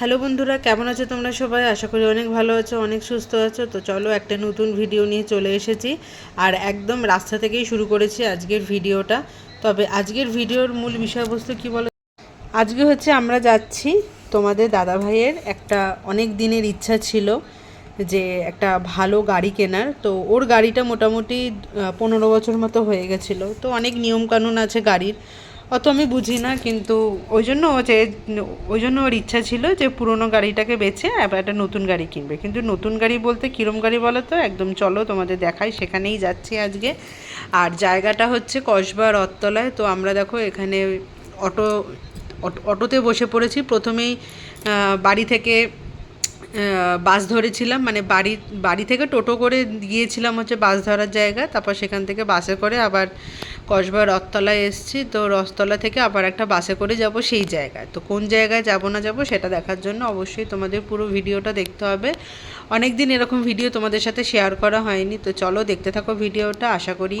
Hello বন্ধুরা, কেমন আছো তোমরা সবাই? আশা করি অনেক ভালো আছো, অনেক সুস্থ আছো। তো চলো একটা নতুন ভিডিও নিয়ে চলে এসেছি। আর একদম রাস্তা থেকেই শুরু করেছি আজকের ভিডিওটা তবে আজকের ভিডিওর মূল বিষয়বস্তু কি বলো? আজকে হচ্ছে আমরা যাচ্ছি তোমাদের দাদা ভাইয়ের একটা অনেক দিনের ইচ্ছা ছিল যে একটা ভালো গাড়ি কেনার। তো ওর গাড়িটা মোটামুটি পনেরো বছর মতো হয়ে গেছিল। তো অনেক নিয়মকানুন আছে গাড়ির। অত আমি বুঝি না, কিন্তু ওই জন্য ও যে, ওই জন্য ওর ইচ্ছা ছিল যে পুরোনো গাড়িটাকে বেছে আবার একটা নতুন গাড়ি কিনবে। কিন্তু নতুন গাড়ি বলতে কীরম গাড়ি বলো তো? একদম চলো তোমাদের দেখাই, সেখানেই যাচ্ছি আজকে। আর জায়গাটা হচ্ছে কসবা রথতলায় তো আমরা দেখো এখানে অটো অটো- অটোতে বসে পড়েছি। প্রথমেই বাড়ি থেকে বাস ধরেছিলাম। মানে বাড়ি বাড়ি থেকে টোটো করে গিয়েছিলাম হচ্ছে বাস ধরার জায়গা। তারপর সেখান থেকে বাসে করে আবার কসবা রথতলায় এসেছি, তো রথতলা থেকে আবার একটা বাসে করে যাব সেই জায়গায়। তো কোন জায়গায় যাব না যাব সেটা দেখার জন্য অবশ্যই তোমাদের পুরো ভিডিওটা দেখতে হবে। অনেক দিন এরকম ভিডিও তোমাদের সাথে শেয়ার করা হয়নি, তো চলো দেখতে থাকো ভিডিওটা। আশা করি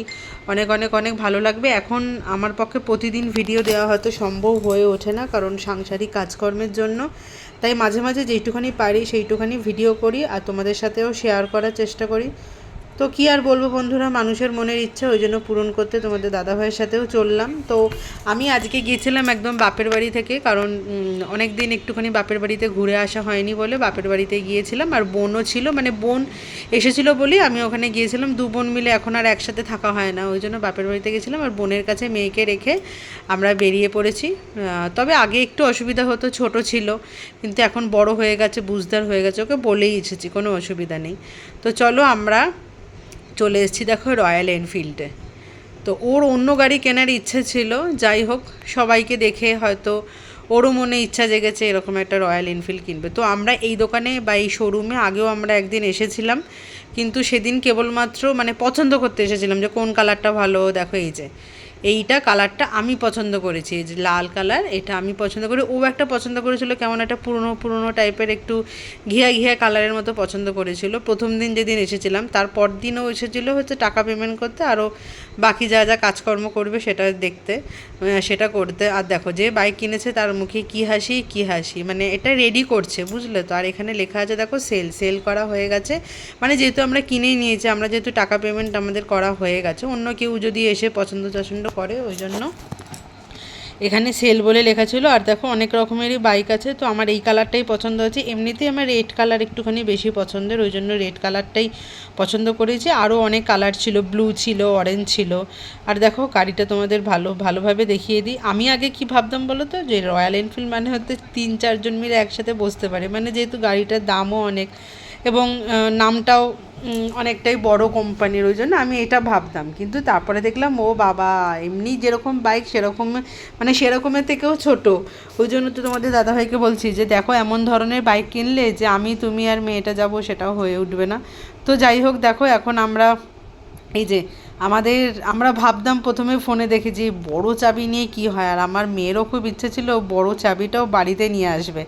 অনেক অনেক অনেক ভালো লাগবে। এখন আমার পক্ষে প্রতিদিন ভিডিও দেওয়া হয়তো সম্ভব হয়ে ওঠে না, কারণ সাংসারিক কাজকর্মের জন্য। তাই মাঝে মাঝে যেইটুখানি পারি সেইটুখানি ভিডিও করি আর তোমাদের সাথেও শেয়ার করার চেষ্টা করি। তো কি আর বলব বন্ধুরা, মানুষের মনের ইচ্ছা ওই জন্য পূরণ করতে তোমাদের দাদাভাইয়ের সাথেও চললাম। তো আমি আজকে গিয়েছিলাম একদম বাপের বাড়ি থেকে, কারণ অনেক দিন একটুখানি বাপের বাড়িতে ঘুরে আসা হয়নি বলে বাপের বাড়িতে গিয়েছিলাম। আর বোনও ছিল মানে বোন এসেছিল বলেই আমি ওখানে গিয়েছিলাম। দু বোন মিলে এখন আর একসাথে থাকা হয় না, ওই জন্য বাপের বাড়িতে গেছিলাম আর বোনের কাছে মেয়েকে রেখে আমরা বেরিয়ে পড়েছি। তবে আগে একটু অসুবিধা হতো, ছোট ছিল, কিন্তু এখন বড় হয়ে গেছে, বুঝদার হয়ে গেছে, ওকে বলেই এসেছি, কোনো অসুবিধা নেই। তো চলো আমরা চলে এসেছি দেখো রয়্যাল এনফিল্ডে। তো ওর অন্য গাড়ি কেনার ইচ্ছে ছিল, যাই হোক, সবাইকে দেখে হয়তো ওরও মনে ইচ্ছা জেগেছে এরকম একটা রয়্যাল এনফিল্ড কিনবে। তো আমরা এই দোকানে বা এই শোরুমে আগেও আমরা একদিন এসেছিলাম, কিন্তু সেদিন কেবলমাত্র মানে পছন্দ করতে এসেছিলাম যে কোন কালারটা ভালো, দেখো এই যে। এইটা কালারটা আমি পছন্দ করেছি যে লাল কালার, এটা আমি পছন্দ করি। ও একটা পছন্দ করেছিল, কেমন একটা পুরনো পুরনো টাইপের একটু ঘিয়া ঘিয়া কালারের মতো পছন্দ করেছিল। প্রথম দিন যেদিন এসেছিলাম তারপর দিনও এসেছিল হচ্ছে টাকা পেমেন্ট করতে, আরও বাকি যা যা কাজকর্ম করবে সেটা দেখতে সেটা করতে। আর দেখো, যে বাইক কিনেছে তার মুখে কি হাসি কি হাসি। মানে এটা রেডি করছে, বুঝলে তো? আর এখানে লেখা আছে, দেখো সেল সেল করা হয়ে গেছে। মানে যেহেতু আমরা কিনেই নিয়েছি, আমরা যেহেতু টাকা পেমেন্ট আমাদের করা হয়ে গেছে, অন্য কেউ যদি এসে পছন্দ পছন্দ করে ওই জন্য। এখানে সেল বলে লেখা ছিল। আর দেখো, অনেক রকমেরই বাইক আছে। তো আমার এই কালারটাই পছন্দ হচ্ছে এমনিতেই আমার রেড কালার একটুখানি বেশি পছন্দের, ওই জন্য রেড কালারটাই পছন্দ করেছি। আরও অনেক কালার ছিল ব্লু ছিল অরেঞ্জ ছিল। আর দেখো, গাড়িটা তোমাদের ভালো, ভালোভাবে দেখিয়ে দিই। আমি আগে কি ভাবতাম বলো তো? যে রয়্যাল এনফিল্ড মানে হচ্ছে তিন, চারজন মিলে একসাথে বসতে পারে। মানে যেহেতু গাড়িটার দামও অনেক এবং নামটাও অনেকটাই বড় কোম্পানির ওই জন্য আমি এটা ভাবতাম। কিন্তু তারপরে দেখলাম, ও বাবা, এমনি যেরকম বাইক সেরকম মানে সেরকমের থেকেও ছোট। ওই জন্য তো তোমাদের দাদাভাইকে বলছি যে, দেখো, এমন ধরনের বাইক কিনলে যে, আমি, তুমি আর মেয়েটা যাব, সেটাও হয়ে উঠবে না। তো যাই হোক, দেখো, এখন আমরা, এই যে, আমাদের, আমরা ভাবতাম প্রথমে ফোনে দেখেছি বড় চাবি নিয়ে কি হয়? আর আমার মেয়েরও খুব ইচ্ছে ছিল, বড় চাবিটাও বাড়িতে নিয়ে আসবে।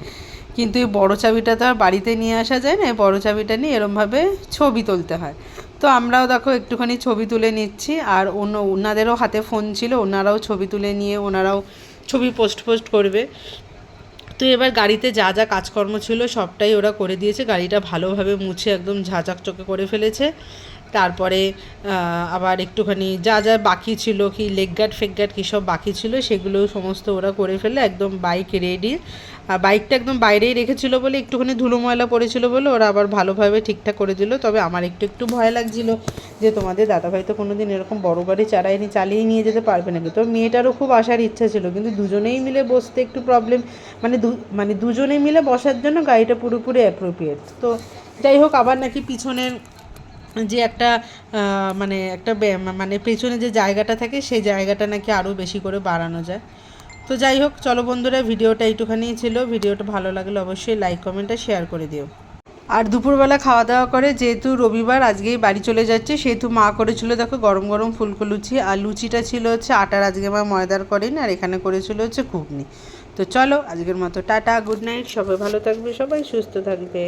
কিন্তু এই বড় চাবিটা তো আর বাড়িতে নিয়ে আসা যায় না, এই বড় চাবিটা নিয়ে এরমভাবে ছবি তুলতে হয়। তো আমরাও দেখো একটুখানি ছবি তুলে নিচ্ছি, আর অন্য ওনাদেরও হাতে ফোন ছিল ওনারাও ছবি তুলে নিয়ে ওনারাও ছবি পোস্ট পোস্ট করবে। তো এবার গাড়িতে যা যা কাজকর্ম ছিল সবটাই ওরা করে দিয়েছে, গাড়িটা ভালোভাবে মুছে একদম ঝাঁচকচকে করে ফেলেছে। তারপরে আবার একটুখানি যা যা বাকি ছিল, কি লেগ গার্ড ফেক গার্ড কী সব বাকি ছিল, সেগুলো সমস্ত ওরা করে ফেলে, একদম বাইক রেডি আর বাইকটা একদম বাইরেই রেখেছিল বলে একটুখানি ধুলো ময়লা পড়েছিল বলে ওরা আবার ভালোভাবে ঠিকঠাক করে দিল। তবে আমার একটু একটু ভয় লাগছিল যে তোমাদের দাদাভাই তো কোনো দিন এরকম বড় গাড়ি চালায়নি চালিয়ে নিয়ে যেতে পারবে নাকি? তো মেয়েটারও খুব আসার ইচ্ছা ছিল, কিন্তু দুজনেই মিলে বসতে একটু প্রবলেম মানে দু মানে দুজনে মিলে বসার জন্য গাড়িটা পুরোপুরি অ্যাপ্রোপ্রিয়েট তো যাই হোক, আবার নাকি পিছনের যে একটা মানে একটা মানে পেছনে যে জায়গাটা থাকে সেই জায়গাটা নাকি আরও বেশি করে বাড়ানো যায়। তো যাই হোক, চলো বন্ধুরা, ভিডিওটা এইটুখানিই ছিল। ভিডিওটা ভালো লাগলে অবশ্যই লাইক, কমেন্ট আর শেয়ার করে দিও। আর দুপুরবেলা খাওয়া দাওয়া করে, যেহেতু রবিবার, আজকেই বাড়ি চলে যাচ্ছে, সেহেতু মা করেছিল, দেখো, গরম গরম ফুলকো লুচি। আর লুচিটা ছিল হচ্ছে আটার, আজকে মা ময়দার করেন, আর এখানে করেছিল হচ্ছে ঘুগনি। তো চলো, আজকের মতো টাটা, গুড নাইট, সবাই ভালো থাকবে, সবাই সুস্থ থাকবে।